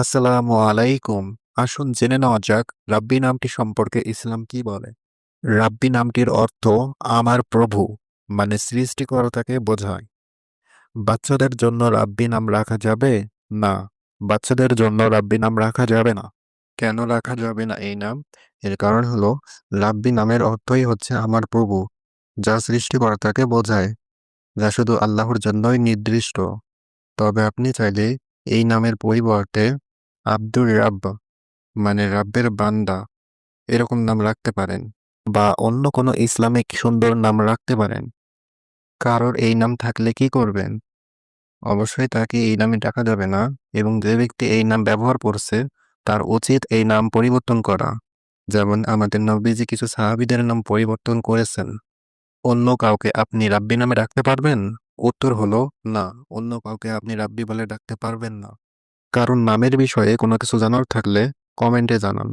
আসসালামু আলাইকুম। আসুন জেনে নেওয়া যাক রাব্বি নামটি সম্পর্কে ইসলাম কি বলে। রাব্বি নামটির অর্থ আমার প্রভু মানে সৃষ্টিকর্তাকে বোঝায়। বাচ্চাদের জন্য রাব্বি নাম রাখা যাবে? না। বাচ্চাদের জন্য রাব্বি নাম রাখা যাবে না। কেন রাখা যাবে না এই নাম? এর কারণ হলো রাব্বি নামের অর্থই হচ্ছে আমার প্রভু, যা সৃষ্টিকর্তাকে বোঝায়, যা শুধু আল্লাহর জন্যই নির্দিষ্ট। তবে আপনি চাইলে এই নামের পরিবর্তে আব্দুর রাব্ব মানে রাব্বের বান্দা, এরকম নাম রাখতে পারেন বা অন্য কোনো ইসলামিক সুন্দর নাম রাখতে পারেন। কারোর এই নাম থাকলে কি করবেন? অবশ্যই তাকে এই নামে ডাকা যাবে না এবং যে ব্যক্তি এই নাম ব্যবহার করছে, তার উচিত এই নাম পরিবর্তন করা। যেমন আমাদের নবীজি কিছু সাহাবিদের নাম পরিবর্তন করেছেন। অন্য কাউকে আপনি রাব্বি নামে ডাকতে পারবেন? উত্তর হলো না, অন্য কাউকে আপনি রাব্বি বলে ডাকতে পারবেন না। কারণ নামের বিষয়ে কোনো কিছু জানার থাকলে কমেন্টে জানান।